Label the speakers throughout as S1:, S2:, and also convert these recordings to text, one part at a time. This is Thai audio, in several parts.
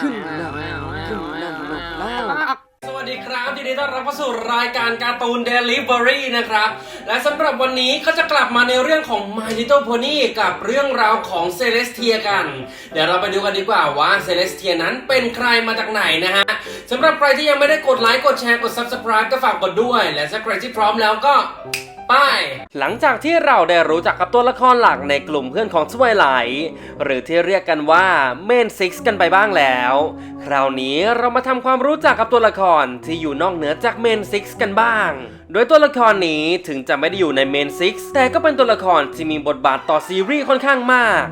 S1: ขึ้นนำขึ้นนำแล้ว
S2: สวัสดีครับยินดีต้อนรับเข้าสู่รายการการ์ตูน Delivery นะครับ และสำหรับวันนี้ก็จะกลับมาในเรื่องของ My Little Pony กับเรื่องราวของ Celestia กัน เดี๋ยวเราไปดูกันดีกว่าว่า Celestia นั้นเป็นใครมาจากไหนนะฮะสำหรับใครที่ยังไม่ได้กดไลค์กดแชร์กด Subscribe ก็ฝากกดด้วย และถ้าใครที่พร้อมแล้วก็ ไป หลังจากที่เราได้รู้จักกับตัวละครหลักในกลุ่มเพื่อนของสวายไหล หรือที่เรียกกันว่าเมนซิกกันไปบ้างแล้ว คราวนี้เรามาทำความรู้จักกับตัวละครที่อยู่นอกเหนือจากเมนซิกกันบ้าง โดยตัวละครนี้ถึงจะไม่ได้อยู่ในเมนซิกแต่ก็เป็นตัวละครที่มีบทบาทต่อซีรีส์ค่อนข้างมาก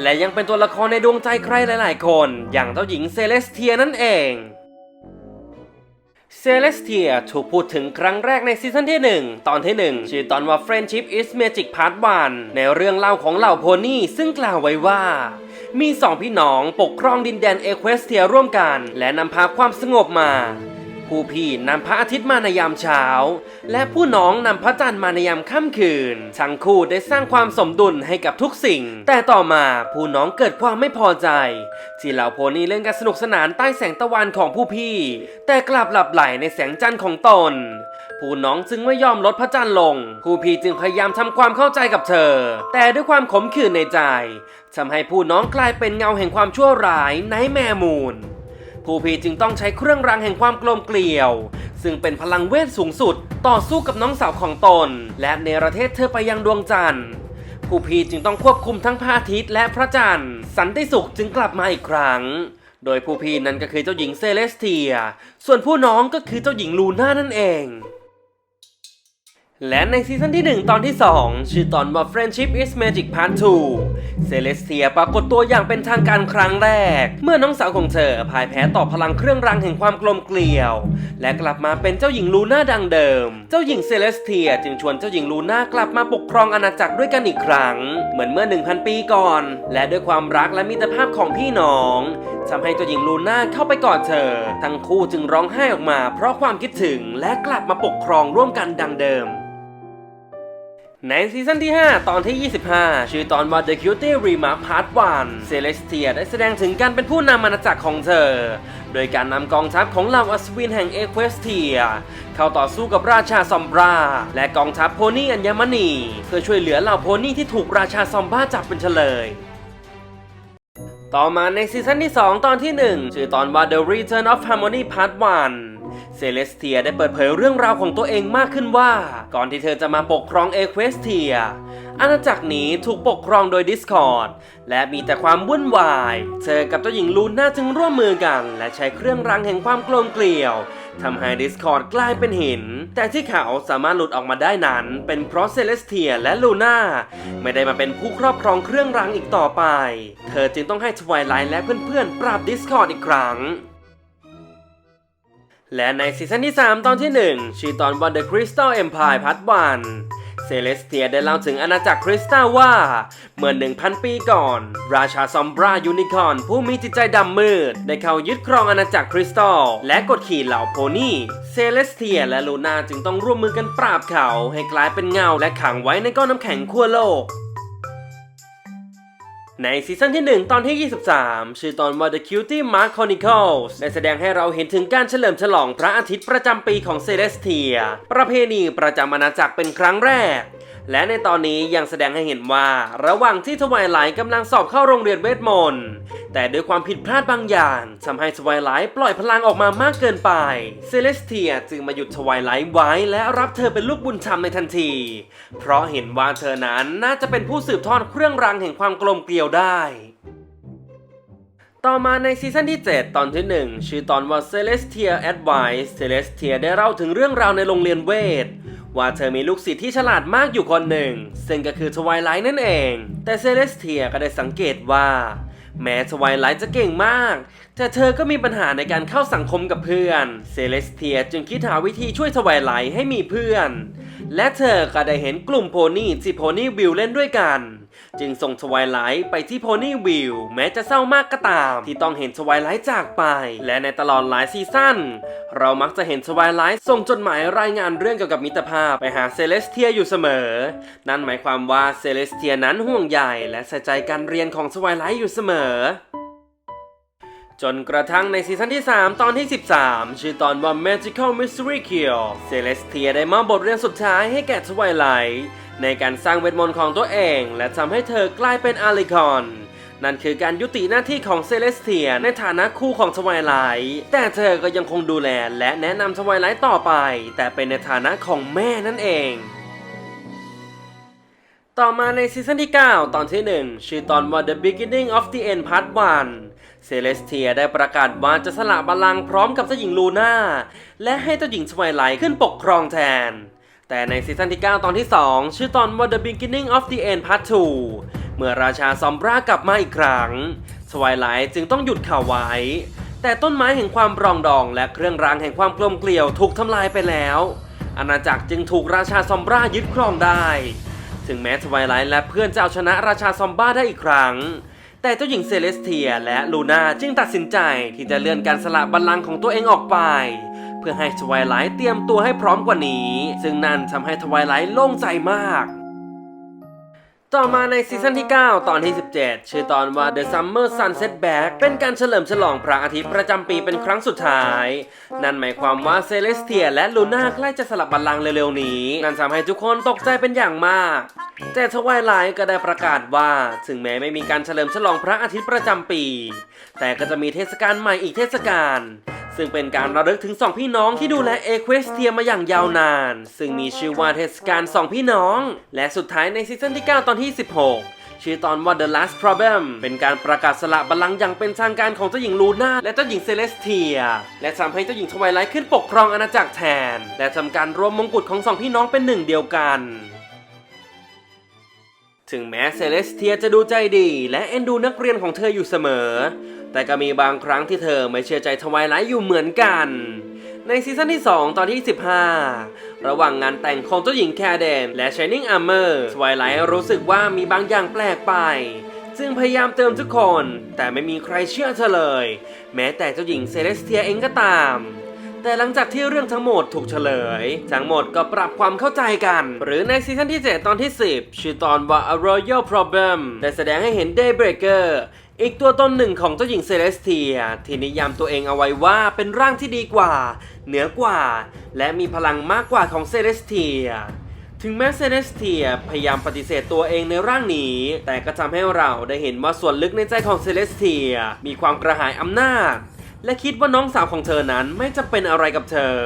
S2: และยังเป็นตัวละครในดวงใจใครหลาย ๆ คน อย่างเจ้าหญิงเซเลสเทียนั่นเอง เซเลสเทียถูกพูดถึงครั้งแรกในซีซั่นที่ 1 ตอนที่ 1 ชื่อตอนว่า Friendship is Magic Part 1 ในเรื่องเล่าของเหล่าโพนี่ซึ่งกล่าวไว้ว่า มีสองพี่น้องปกครองดินแดนเอเควสเทียร่วมกัน และนำพาความสงบมา ผู้พี่นำพระอาทิตย์มาในยามเช้า และผู้น้องนำพระจันทร์มาในยามค่ำคืน ทั้งคู่ได้สร้างความสมดุลให้กับทุกสิ่ง แต่ต่อมาผู้น้องเกิดความไม่พอใจ ที่เหล่าโพนี่เล่นกันสนุกสนานใต้แสงตะวันของผู้พี่ แต่กลับหลับไหลในแสงจันทร์ของตน ผู้น้องจึงไม่ยอมลดพระจันทร์ลง ผู้พี่จึงพยายามทำความเข้าใจกับเธอ แต่ด้วยความขมขื่นในใจทำให้ผู้น้องกลายเป็นเงาแห่งความชั่วร้ายในแม่มูล ผู้พีจึงต้องใช้เครื่องรางแห่งความกลมเกลียว ซึ่งเป็นพลังเวทสูงสุด ต่อสู้กับน้องสาวของตน และเนรเทศเธอไปยังดวงจันทร์ผู้พีจึงต้องควบคุมทั้งพระอาทิตย์และพระจันทร์ สันติสุขจึงกลับมาอีกครั้ง โดยผู้พีนั้นก็คือเจ้าหญิงเซเลสเทีย ส่วนผู้น้องก็คือเจ้าหญิงลูน่านั่นเอง และในซีซั่นที่ 1 ตอนที่ 2 ชื่อตอนว่า Friendship is Magic Part 2 เซเลสเทียปรากฏตัวอย่างเป็นทางการครั้งแรก เมื่อน้องสาวของเธอพ่ายแพ้ต่อพลังเครื่องรางแห่งความกลมเกลียว และกลับมาเป็นเจ้าหญิงลูน่าดังเดิม เจ้าหญิงเซเลสเทียจึงชวนเจ้าหญิงลูน่ากลับมาปกครองอาณาจักรด้วยกันอีกครั้ง เหมือนเมื่อ 1,000 ปีก่อน และด้วยความรักและมิตรภาพของพี่น้องทำให้เจ้าหญิงลูน่าเข้าไปกอดเธอ ทั้งคู่จึงร้องไห้ออกมา เพราะความคิดถึงและกลับมาปกครองร่วมกันดังเดิม ในซีซั่นที่ 5 ตอนที่ 25 ชื่อตอนว่า The Cutie Remark Part 1 Celestia ได้แสดงถึงการเป็นผู้นำอาณาจักรของเธอ โดยการนำกองทัพของเหล่าอัศวินแห่งเอเควสเทียเข้าต่อสู้กับราชาซอมบรา และกองทัพโพนี่อัญมณี เพื่อช่วยเหลือเหล่าโพนี่ที่ถูกราชาซอมบ้าจับเป็นเฉลยต่อมาในซีซั่นที่ 2 ตอนที่ 1 ชื่อตอนว่า The Return of Harmony Part 1 เซเลสเทียได้เปิดเผยเรื่องราวของตัวเองมากขึ้นว่า ก่อนที่เธอจะมาปกครองเอเควสเทีย อาณาจักรนี้ถูกปกครองโดย Discord และมีแต่ความวุ่นวาย เธอกับเจ้าหญิงลูน่าจึงร่วมมือกัน และใช้เครื่องรางแห่งความกลมเกลียวทำให้ Discord กลายเป็นหิน แต่ที่เขาสามารถหลุดออกมาได้นั้น เป็นเพราะเซเลสเทียและลูน่าไม่ได้มาเป็นผู้ครอบครองเครื่องรางอีกต่อไป เธอจึงต้องให้ทวายไลท์และเพื่อนๆ ปราบ Discord อีกครั้ง และในซีซั่นที่ 3 ตอนที่ 1 ชื่อตอนว่า The Crystal Empire Part 1เซเลสเทียได้เล่าถึงอาณาจักรคริสตัลว่า เมื่อ 1,000 ปีก่อน ราชาซอมบรายูนิคอร์นผู้มีจิตใจดำมืด ได้เข้ายึดครองอาณาจักรคริสตัลและกดขี่เหล่าโพนี่เซเลสเทียและลูน่าจึงต้องร่วมมือกันปราบเขาให้กลายเป็นเงาและขังไว้ในก้อนน้ำแข็งขั้วโลก ในซีซั่นที่ 1 ตอนที่ 23 ชื่อตอนว่า The Cutie Mark Chronicles ได้แสดงให้เราเห็นถึงการเฉลิมฉลองพระอาทิตย์ประจำปีของเซเลสเทีย ประเพณีประจำอาณาจักรเป็นครั้งแรก และในตอนนี้ยังแสดงให้เห็นว่า ระหว่างที่ทวายไลท์กำลังสอบเข้าโรงเรียนเวทมนต์แต่ด้วยความผิดพลาดบางอย่างทำให้ทวายไลท์ปล่อยพลังออกมามากเกินไปเซเลสเทียจึงมาหยุดทวายไลท์ไว้และรับเธอเป็นลูกบุญธรรมในทันที เพราะเห็นว่าเธอนั้นน่าจะเป็นผู้สืบทอดเครื่องรางแห่งความกลมเกลียวได้ต่อมาในซีซั่นที่ 7 ตอนที่ 1 ชื่อตอนว่า Celestia Advice Celestia ได้เล่าถึงเรื่องราวในโรงเรียนเวท ว่าเธอมีลูกศิษย์ที่ฉลาดมากอยู่คนหนึ่ง ซึ่งก็คือทวายไลท์นั่นเอง แต่เซเลสเทียก็ได้สังเกตว่า แม้ทวายไลท์จะเก่งมาก แต่เธอก็มีปัญหาในการเข้าสังคมกับเพื่อน เซเลสเทียจึงคิดหาวิธีช่วยทวายไลท์ให้มีเพื่อน และเธอก็ได้เห็นกลุ่มโพนี่ที่โพนี่วิลเล่นด้วยกัน จึงส่งทวายไลท์ไปที่โพนี่วิลแม้จะเศร้ามากก็ตาม ที่ต้องเห็นทวายไลท์จากไป และในตลอดหลายซีซั่นเรามักจะเห็นทวายไลท์ส่งจดหมายรายงานเรื่องเกี่ยวกับมิตรภาพไปหาเซเลสเทียอยู่เสมอ นั่นหมายความว่าเซเลสเทียนั้นห่วงใยและใส่ใจการเรียนของทวายไลท์อยู่เสมอจนกระทั่งในซีซั่นที่ 3 ตอนที่ 13 ชื่อตอนว่า Magical Mystery Cure Celestia ได้มอบบทเรียนสุดท้ายให้แก่ทวายไลท์ ในการสร้างเวทมนต์ของตัวเอง และทำให้เธอกลายเป็นอาริคอน นั่นคือการยุติหน้าที่ของเซเลสเทียในฐานะคู่ของทวายไลท์แต่เธอก็ยังคงดูแลและแนะนำทวายไลท์ต่อไป แต่เป็นในฐานะของแม่นั่นเองต่อมาในซีซั่นที่ 9 ตอนที่ 1 ชื่อตอนว่า The Beginning of the End Part 1 เซเลสเทียได้ประกาศว่าจะสละบัลลังก์พร้อมกับเจ้าหญิงลูน่า และให้เจ้าหญิงทวายไลท์ขึ้นปกครองแทน แต่ในซีซั่นที่ 9 ตอนที่ 2 ชื่อตอนว่า The Beginning of the End Part 2 เมื่อราชาซอมบรากลับมาอีกครั้งทวายไลท์จึงต้องหยุดข่าวไว้ แต่ต้นไม้แห่งความปรองดองและเครื่องรางแห่งความกลมเกลียวถูกทำลายไปแล้ว อาณาจักรจึงถูกราชาซอมบรายึดครองได้ ถึงแม้ทวายไลท์และเพื่อนจะเอาชนะราชาซอมบ้าได้อีกครั้ง แต่เจ้าหญิงเซเลสเทียและลูน่าจึงตัดสินใจที่จะเลื่อนการสละบัลลังก์ของตัวเองออกไป เพื่อให้ทวายไลท์เตรียมตัวให้พร้อมกว่านี้ ซึ่งนั่นทำให้ทวายไลท์โล่งใจมาก ต่อมาในซีซั่นที่ 9 ตอนที่ 17 ชื่อตอนว่า The Summer Sunset Back เป็นการเฉลิมฉลองพระอาทิตย์ประจำปีเป็นครั้งสุดท้าย นั่นหมายความว่าเซเลสเทียและลูน่าใกล้จะสลับบัลลังก์เร็วๆนี้ นั่นทำให้ทุกคนตกใจเป็นอย่างมากแต่ทวายไลท์ก็ได้ประกาศว่า ถึงแม้ไม่มีการเฉลิมฉลองพระอาทิตย์ประจำปี แต่ก็จะมีเทศกาลใหม่อีกเทศกาล ซึ่งเป็นการระลึกถึงสองพี่น้องที่ดูแลเอเควสเทียมาอย่างยาวนาน ซึ่งมีชื่อว่าเทศกาลสองพี่น้อง และสุดท้ายในซีซั่นที่ 9 ตอนที่ 16 ชื่อตอนว่า The Last Problem เป็นการประกาศสละบัลลังก์อย่างเป็นทางการของเจ้าหญิงลูน่าและเจ้าหญิงเซเลสเทีย และทำให้เจ้าหญิงทวายไลท์ขึ้นปกครองอาณาจักรแทน และทำการรวมมงกุฎของสองพี่น้องเป็นหนึ่งเดียวกัน ถึงแม้เซเลสเทียจะดูใจดี และเอ็นดูนักเรียนของเธออยู่เสมอ แต่ก็มีบางครั้งที่เธอไม่เชื่อใจทวายไลท์อยู่เหมือนกัน ในซีซั่นที่ 2 ตอนที่ 15 ระหว่างงานแต่งของเจ้าหญิงแคเดน และ Shining Armor ทวายไลท์รู้สึกว่ามีบางอย่างแปลกไปจึงพยายามเติมทุกคน แต่ไม่มีใครเชื่อเธอเลย แม้แต่เจ้าหญิงเซเลสเทียเองก็ตาม แต่หลังจากที่เรื่องทั้งหมดถูกเฉลย ทั้งหมดก็ปรับความเข้าใจกัน หรือในซีซั่นที่ 7 ตอนที่ 10 ชื่อตอนว่า A Royal Problem ได้แสดงให้เห็น Daybreaker อีกตัวตนหนึ่งของเจ้าหญิงเซเลสเทีย ที่นิยามตัวเองเอาไว้ว่าเป็นร่างที่ดีกว่า เหนือกว่า และมีพลังมากกว่าของเซเลสเทียถึงแม้เซเลสเทียพยายามปฏิเสธตัวเองในร่างนี้ แต่ก็ทำให้เราได้เห็นว่าส่วนลึกในใจของเซเลสเทียมีความกระหายอำนาจ และคิดว่าน้องสาวของเธอนั้นไม่จะเป็นอะไรกับเธอ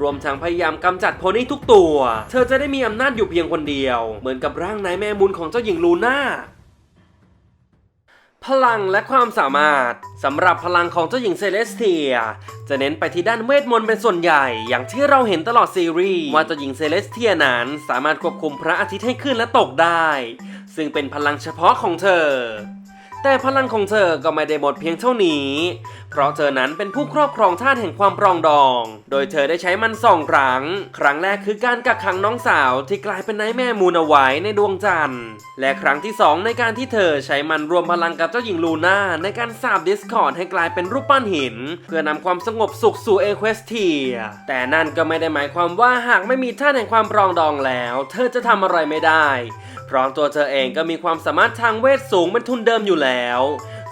S2: รวมทั้งพยายามกำจัดโพนี่ทุกตัว เธอจะได้มีอำนาจอยู่เพียงคนเดียว เหมือนกับร่างนายแม่มุนของเจ้าหญิงลูน่าพลังและความสามารถสำหรับพลังของเจ้าหญิงเซเลสเทีย จะเน้นไปที่ด้านเวทมนต์เป็นส่วนใหญ่ อย่างที่เราเห็นตลอดซีรีส์ว่าเจ้าหญิงเซเลสเทียนั้นสามารถควบคุมพระอาทิตย์ให้ขึ้นและตกได้ ซึ่งเป็นพลังเฉพาะของเธอ แต่พลังของเธอก็ไม่ได้หมดเพียงเท่านี้ เพราะเธอนั้นเป็นผู้ครอบครองธาตุแห่งความปรองดอง โดยเธอได้ใช้มันสองครั้ง ครั้งแรกคือการกักขังน้องสาวที่กลายเป็นนายแม่มูนเอาไว้ในดวงจันทร์ และครั้งที่สองในการที่เธอใช้มันรวมพลังกับเจ้าหญิงลูน่าในการสาบดิสคอร์ดให้กลายเป็นรูปปั้นหิน เพื่อนำความสงบสุขสู่เอเควสเทีย แต่นั่นก็ไม่ได้หมายความว่าหากไม่มีธาตุแห่งความปรองดองแล้ว เธอจะทำอะไรไม่ได้ เพราะตัวเธอเองก็มีความสามารถทางเวทสูงเป็นทุนเดิมอยู่แล้ว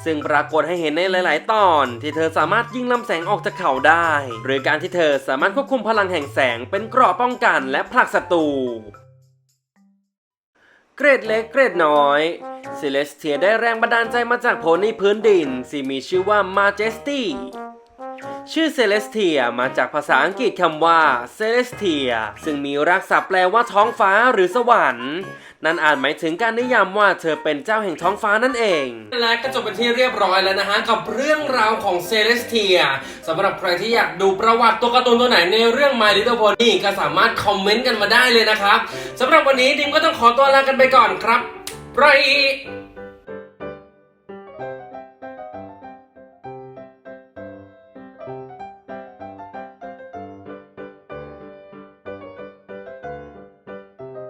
S2: ซึ่งปรากฏให้เห็นในหลาย ๆ ตอนที่เธอสามารถยิงลำแสงออกจากเขาได้ หรือการที่เธอสามารถควบคุมพลังแห่งแสงเป็นเกราะป้องกันและผลักศัตรูเกรดเล็กเกรดน้อยเซเลสเทียได้แรงบันดาลใจมาจากโพนี่พื้นดินที่มีชื่อว่า Majesty ชื่อเซเลสเทียมาจากภาษาอังกฤษคำว่าเซเลสเทียซึ่งมีรากศัพท์แปลว่าท้องฟ้าหรือสวรรค์ นั่นอาจหมายถึงการนิยามว่าเธอเป็นเจ้าแห่งท้องฟ้านั่นเอง และก็จบเป็นที่เรียบร้อยแล้วนะฮะกับเรื่องราวของเซเลสเทียสำหรับใครที่อยากดูประวัติตัวการ์ตูนตัวไหนในเรื่อง My Little Pony ก็สามารถคอมเมนต์กันมาได้เลยนะครับสำหรับวันนี้ดิมก็ต้องขอตัวลากันไปก่อนครับไร